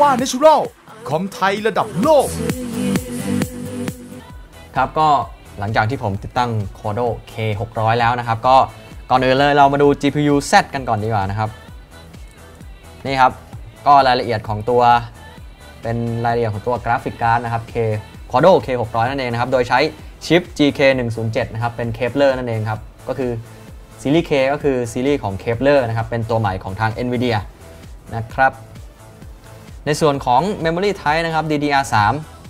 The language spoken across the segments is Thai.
ว่าเนชูรัลคอมไทยระดับโลก ครับก็หลังจากที่ผมติดตั้ง Cordo K 600 แล้วนะครับ ก็ก่อนอื่นเลยเรามาดู GPU Z กันก่อนดีกว่านะครับ นี่ครับ ก็รายละเอียดของตัว เป็นรายละเอียดของตัวกราฟิกการ์ดนะครับ K Cordo K 600 นั่นเองนะครับ โดยใช้ชิป GK 107 นะครับ เป็น Kepler นั่นเองครับ ก็คือซีรีส์ K ก็คือซีรีส์ของ Kepler นะครับ เป็นตัวใหม่ของทาง NVIDIA นะครับ ในส่วนของ Memory Type นะครับ DDR3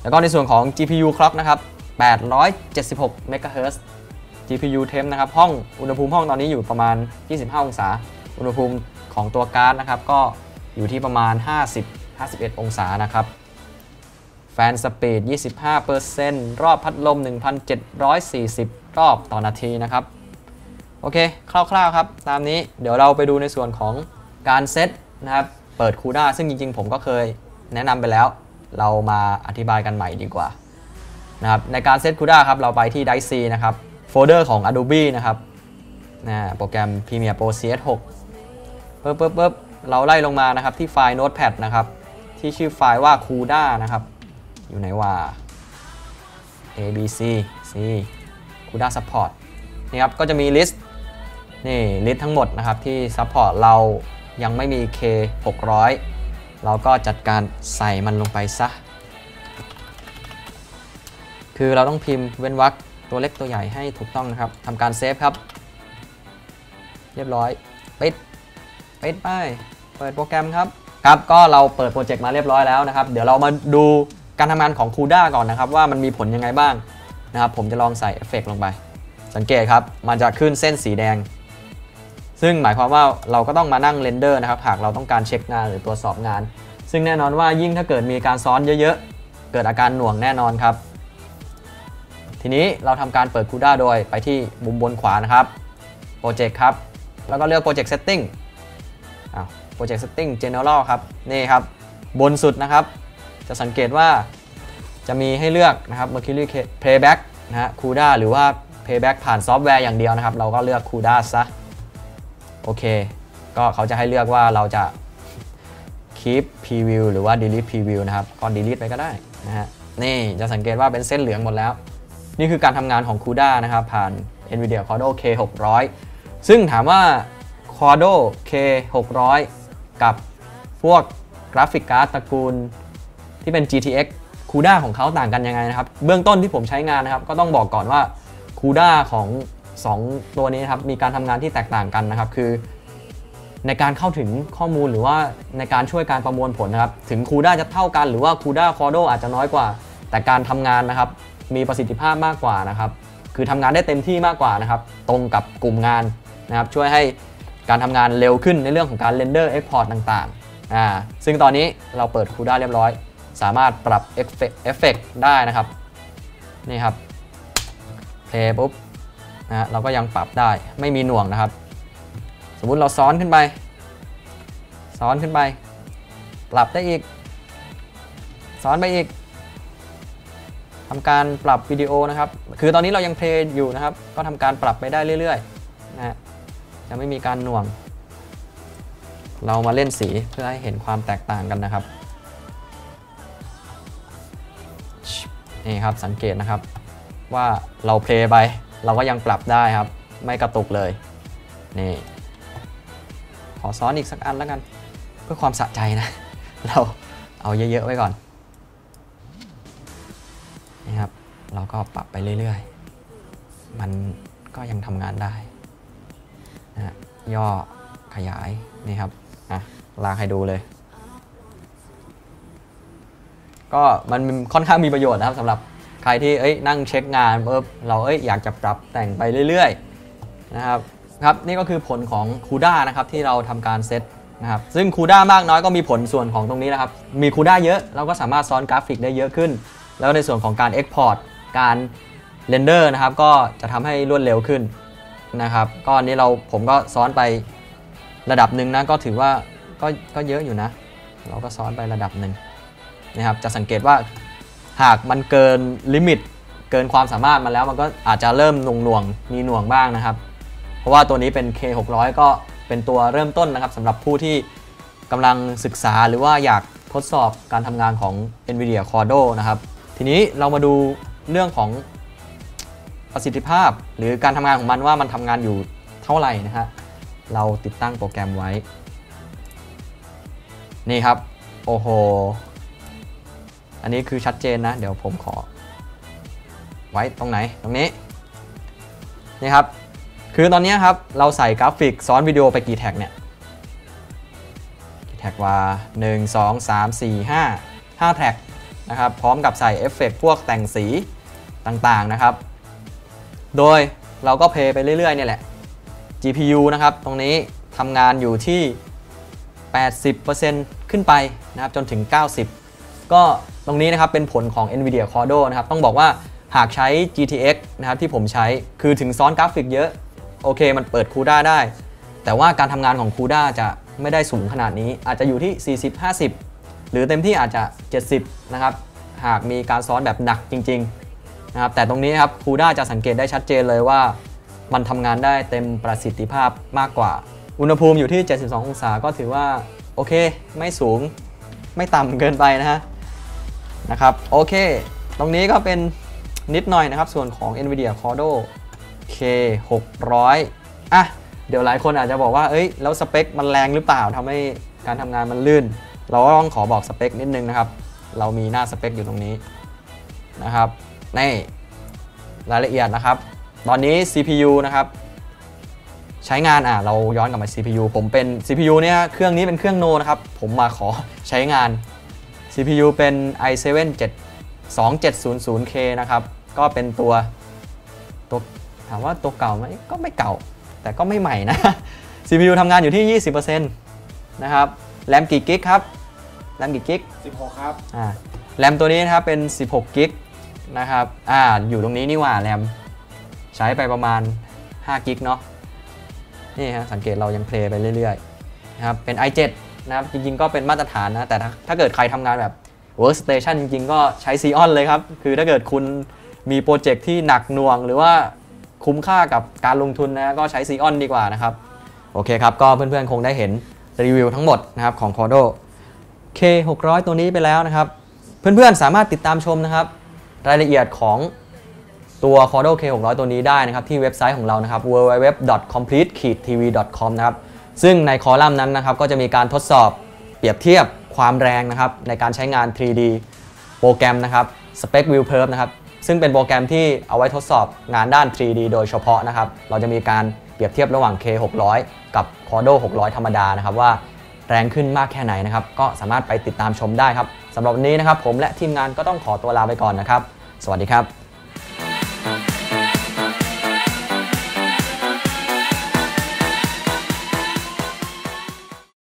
แล้วก็ในส่วนของ GPU clock นะครับ 876 MHz GPU temp นะครับ ห้องอุณหภูมิห้องตอนนี้อยู่ประมาณ 25 องศา อุณหภูมิของตัวการ์ดนะครับ ก็อยู่ที่ประมาณ 50 51 องศานะครับ แฟนสปีด 25%รอบพัดลม 1,740 รอบต่อนาทีนะครับ โอเค คร่าวๆครับ ตามนี้เดี๋ยวเราไปดูในส่วนของการเซตนะครับ เปิด CUDA ซึ่งจริง ๆ ผมก็เคยแนะนำไปแล้ว เรามาอธิบายกันใหม่ดีกว่านะครับในการเซต CUDA ครับเราไปที่ d i c e นะครับโฟลเดอร์ของ Adobe นะครับนะโปรแกรม Premiere Pro CS6 ปึ๊บปึ๊บปึ๊บเราไล่ลงมานะครับที่ไฟล์ Notepad นะครับที่ชื่อไฟล์ว่า CUDA นะครับ อยู่ไหนว่า A B C C CUDA Support นี่ครับก็จะมีลิสต์นี่ลิสต์ทั้งหมดนะครับที่ Support เรา ยังไม่มี K 600 เราก็จัดการใส่มันลงไปซะ คือเราต้องพิมพ์เว้นวรรคตัวเล็กตัวใหญ่ให้ถูกต้องนะครับทำการเซฟครับ เรียบร้อยปิดปิดไป เปิดโปรแกรมครับครับก็เราเปิดโปรเจกต์มาเรียบร้อยแล้วนะครับ เดี๋ยวเรามาดูการทำงานของ CUDA ก่อนนะครับ ว่ามันมีผลยังไงบ้างนะครับ ผมจะลองใส่เอฟเฟกลงไป สังเกตครับ มันจะขึ้นเส้นสีแดง ซึ่งหมายความว่าเราก็ต้องมานั่งเรนเดอร์นะครับหากเราต้องการเช็คงานหรือตรวจสอบงาน ซึ่งแน่นอนว่ายิ่งถ้าเกิดมีการซ้อนเยอะๆ เกิดอาการหน่วงแน่นอนครับ ทีนี้เราทำการเปิด CUDA โดยไปที่มุมบนขวานะครับโปรเจกต์ครับ แล้วก็เลือก Project Setting อ้าว Project Setting General ครับนี่ครับ บนสุดนะครับ จะสังเกตว่าจะมีให้เลือกนะครับ Mercury Playback นะฮะ CUDA หรือว่า Playback ผ่านซอฟต์แวร์อย่างเดียวนะครับ เราก็เลือก CUDA ซะ โอเค ก็เขาจะให้เลือกว่าเราจะ keep preview หรือว่า delete preview นะครับก็ delete ไปก็ได้นะฮะนี่จะสังเกตว่าเป็นเส้นเหลืองหมดแล้ว นี่คือการทำงานของ CUDA นะครับ ผ่าน NVIDIA Cordo K 600 ซึ่งถามว่า Cordo K 600 กับพวกกราฟิกการ์ดตระกูลที่เป็น GTX CUDA ของเขาต่างกันยังไงนะครับ เบื้องต้นที่ผมใช้งานนะครับ ก็ต้องบอกก่อนว่า CUDA ของ 2 ตัวนี้นะครับมีการทำงานที่แตกต่างกันนะครับ คือ ในการเข้าถึงข้อมูลหรือว่าในการช่วยการประมวลผลนะครับ ถึง CUDA จะเท่ากันหรือว่า CUDA Cordo อาจจะน้อยกว่า แต่การทำงานนะครับ มีประสิทธิภาพมากกว่านะครับ คือทำงานได้เต็มที่มากกว่านะครับ ตรงกับกลุ่มงานนะครับ ช่วยให้การทำงานเร็วขึ้นในเรื่องของการเรนเดอร์เอ็กพอร์ตต่างๆอ่าซึ่งตอนนี้เราเปิด CUDA เรียบร้อย สามารถปรับเอฟเฟกเอฟเฟกได้นะครับนี่ครับเพลย์ปุ๊บ นะฮะเราก็ยังปรับได้ไม่มีหน่วงนะครับ สมมุติเราซ้อนขึ้นไป ซ้อนขึ้นไป ปรับได้อีก ซ้อนไปอีกทำการปรับวิดีโอนะครับ คือตอนนี้เรายังเพลย์อยู่นะครับ ก็ทำการปรับไปได้เรื่อยๆนะฮะจะไม่มีการหน่วง เรามาเล่นสีเพื่อให้เห็นความแตกต่างกันนะครับนี่ครับสังเกตนะครับว่าเราเพลย์ไป เราก็ยังปรับได้ครับ ไม่กระตุกเลย นี่ ขอซ้อนอีกสักอันแล้วกัน เพื่อความสะใจนะ เราเอาเยอะ ๆ ไว้ก่อน นี่ครับ เราก็ปรับไปเรื่อย ๆ มันก็ยังทำงานได้นะย่อขยาย นี่ครับ อะ ลากให้ดูเลย ก็มันค่อนข้างมีประโยชน์นะครับสำหรับ ครที่เอ้ยนั่งเช็คงานเออเราเอ้ยอยากจะปรับแต่งไปเรื่อยๆนะครับครับนี่ก็คือผลของ CUDA นะครับที่เราทำการเซตนะครับซึ่ง CUDA มากน้อยก็มีผลส่วนของตรงนี้นะครับ มี CUDA เยอะเราก็สามารถซ้อนกราฟิกได้เยอะขึ้น แล้วในส่วนของการ Export การเรนเดอร์นะครับก็จะทำให้รวดเร็วขึ้นนะครับก็อันนี้เราผมก็ซ้อนไประดับหนึ่งนะก็ถือว่าก็ก็เยอะอยู่นะ เราก็ซ้อนไประดับหนึ่งนะครับจะสังเกตว่า หากมันเกินลิมิตเกินความสามารถมาแล้วมันก็อาจจะเริ่มหน่วงหน่วงๆมีหน่วงบ้างนะครับ เพราะว่าตัวนี้เป็น K 600 ก็เป็นตัวเริ่มต้นนะครับสำหรับผู้ที่กำลังศึกษาหรือว่าอยากททดสอบการทำงานของ NVIDIA Cordo นะครับ ทีนี้เรามาดูเรื่องของประสิทธิภาพ หรือการทำงานของมันว่ามันทำงานอยู่เท่าไหร่นะฮะเราติดตั้งโปรแกรมไว้ นี่ครับ โอ้โห อันนี้คือชัดเจนนะ เดี๋ยวผมขอ ไว้ตรงไหนตรงนี้นี่ครับ คือตอนนี้ครับ เราใส่กราฟิกซ้อนวิดีโอไปกี่แท็กเนี่ยกี่แท็กว่า1 2 3 4 5 5แท็กนะครับ พร้อมกับใส่เอฟเฟกต์พวกแต่งสีต่างๆนะครับ โดยเราก็เพย์ไปเรื่อยๆเนี่ยแหละ GPU นะครับ ตรงนี้ทำงานอยู่ที่ 80%ขึ้นไปนะครับ จนถึง 90 ก็ ตรงนี้นะครับเป็นผลของ NVIDIA Cordo นะครับต้องบอกว่าหากใช้ GTX นะครับที่ผมใช้คือถึงซ้อนกราฟิกเยอะ โอเคมันเปิด CUDA ได้ แต่ว่าการทำงานของ CUDA จะไม่ได้สูงขนาดนี้ อาจจะอยู่ที่ 40-50 หรือเต็มที่อาจจะ 70 นะครับ หากมีการซ้อนแบบหนักจริงๆนะครับแต่ตรงนี้นครับ CUDA จะสังเกตได้ชัดเจนเลยว่า มันทำงานได้เต็มประสิทธิภาพมากกว่า อุณหภูมิอยู่ที่ 72 องศาก็ถือว่าโอเค ไม่สูงไม่ต่ำเกินไปนะฮะ นะครับโอเค ตรงนี้ก็เป็นนิดหน่อยนะครับ ส่วนของ NVIDIA Cordo K 600 อะ เดี๋ยวหลายคนอาจจะบอกว่า เอ้ย แล้วสเปคมันแรงหรือเปล่าทำให้การทำงานมันลื่น เราก็ต้องขอบอกสเปคนิดนึงนะครับ เรามีหน้าสเปคอยู่ตรงนี้นะครับนี่รายละเอียดนะครับ ตอนนี้ CPU นะครับ ใช้งานอะเราย้อนกลับมา CPU ผมเป็น CPU เนี่ยเครื่องนี้เป็นเครื่องโนนะครับ ผมมาขอใช้งาน CPU เป็น i7 2700K นะครับ ก็เป็นตัวตัว ถามว่าตัวเก่าไหมก็ไม่เก่า แต่ก็ไม่ใหม่นะ CPU ทำงานอยู่ที่ 20%นะครับแรมกี่กิกครับแรมกี่กิก16 ครับอ่าแรมตัวนี้นะครับเป็น 16 กิกนะครับ อ่า อยู่ตรงนี้นี่หว่าแรมใช้ไปประมาณ 5 กิกเนาะ นี่ฮะ สังเกตเรายังเพลย์ไปเรื่อยๆนะครับ เป็น i7 นะครับจริงๆก็เป็นมาตรฐานนะ แต่ถ้าเกิดใครทำงานแบบ workstation จริงๆ ก็ใช้ Xeon เลยครับ คือถ้าเกิดคุณมีโปรเจกต์ที่หนักหน่วง หรือว่าคุ้มค่ากับการลงทุนนะก็ใช้ Xeon ดีกว่านะครับ โอเคครับ ก็เพื่อนๆ คงได้เห็นรีวิวทั้งหมดนะครับของ Cordo K 600 ตัวนี้ไปแล้วนะครับ เพื่อนๆ สามารถติดตามชมนะครับ รายละเอียดของตัว Cordo K 600 ตัวนี้ได้นะครับ ที่เว็บไซต์ของเรานะครับ www.complete-tv.com นะครับ ซึ่งในคอลัมน์นั้นนะครับก็จะมีการทดสอบเปรียบเทียบความแรงนะครับในการใช้งาน 3D โปรแกรมนะครับ Spec View Perf นะครับซึ่งเป็นโปรแกรมที่เอาไว้ทดสอบงานด้าน 3D โดยเฉพาะนะครับเราจะมีการเปรียบเทียบระหว่าง K 600 กับ Cordo 600 ธรรมดานะครับว่าแรงขึ้นมากแค่ไหนนะครับก็สามารถไปติดตามชมได้ครับสำหรับวันนี้นะครับผมและทีมงานก็ต้องขอตัวลาไปก่อนนะครับ สวัสดีครับ